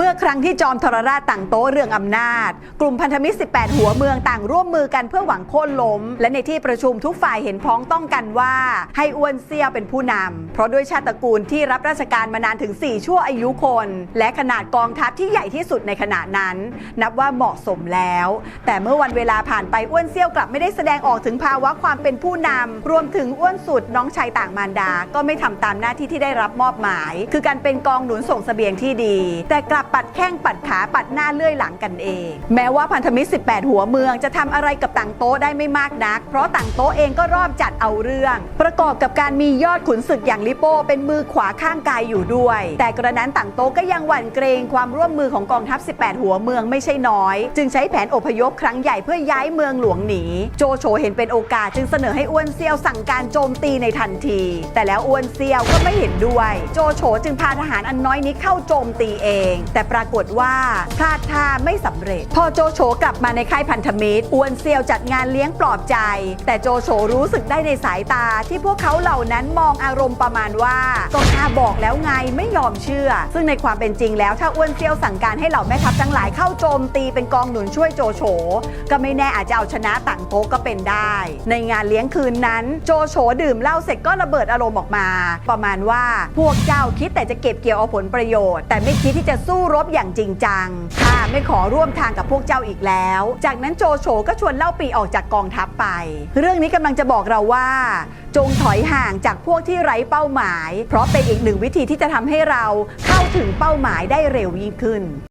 เมื่อครั้งที่จอมทรราชต่างโต๊ะเรื่องอำนาจ กลุ่มพันธมิตร 18 หัวเมืองต่างร่วมมือกันเพื่อหวังโค่นล้ม และในที่ประชุมทุกฝ่ายเห็นพ้องต้องกันว่า ให้อ้วนเซี่ยวเป็นผู้นำเพราะด้วยชาติตระกูลที่รับราชการมานานถึง 4 ชั่วอายุคน และขนาดกองทัพที่ใหญ่ที่สุดในขณะนั้น นับว่าเหมาะสมแล้ว แต่เมื่อวันเวลาผ่านไปอ้วนเซี่ยวกลับไม่ได้แสดงออกถึงภาวะความเป็นผู้นำรวมถึงอ้วนสุดน้องชายต่างมารดา ก็ไม่ทำตามหน้าที่ที่ได้รับมอบหมาย คือการเป็นกองหนุนส่งเสบียงที่ดี แต่กลับปัดแข้งปัดขาปัดหน้าเลื่อยหลังกันเอง แม้ว่าพันธมิตร 18 หัวเมืองจะทำอะไรกับต่างโต๊ะได้ไม่มากนัก เพราะต่างโต๊ะเองก็รอบจัดเอาเรื่อง ประกอบกับการมียอดขุนศึกอย่างลิโป้เป็นมือขวาข้างกายอยู่ด้วย แต่กระนั้นต่างโต๊ะก็ยังหวั่นเกรงความร่วมมือของกองทัพ 18 หัวเมืองไม่ใช่น้อย จึงใช้แผนอพยพครั้งใหญ่เพื่อย้ายเมืองหลวงหนี โจโฉเห็นเป็นโอกาสจึงเสนอให้อ้วนเซียวสั่งการโจมตีในทันที แต่แล้วอ้วนเซียวก็ไม่เห็นด้วย โจโฉจึงพาทหารอันน้อยนี้เข้าโจมตีเองแต่ปรากฏว่าพลาดท่าไม่สำเร็จ พอโจโฉกลับมาในค่ายพันธมิตรอ้วนเซียวจัดงานเลี้ยงปลอบใจ แต่โจโฉรู้สึกได้ในสายตา ที่พวกเขาเหล่านั้นมองอารมณ์ประมาณว่าก็ข้าบอกแล้วไงไม่ยอมเชื่อ ซึ่งในความเป็นจริงแล้วถ้าอ้วนเซียวสั่งการให้เหล่าแม่ทัพทั้งหลายเข้าโจมตีเป็นกองหนุนช่วยโจโฉก็ไม่แน่อาจจะเอาชนะต่างโต๊ะก็เป็นได้ ในงานเลี้ยงคืนนั้น โจโฉดื่มเหล้าเสร็จก็ระเบิดอารมณ์ออกมา ประมาณว่าพวกเจ้าคิดแต่จะเก็บเกี่ยวเอาผลประโยชน์ แต่ไม่คิดที่จะสู้รบอย่างจริงจังข้าไม่ขอร่วมทางกับพวกเจ้าอีกแล้ว จากนั้นโจโฉก็ชวนเล่าปีออกจากกองทัพไป เรื่องนี้กำลังจะบอกเราว่า จงถอยห่างจากพวกที่ไร้เป้าหมาย เพราะเป็นอีกหนึ่งวิธีที่จะทำให้เราเข้าถึงเป้าหมายได้เร็วยิ่งขึ้น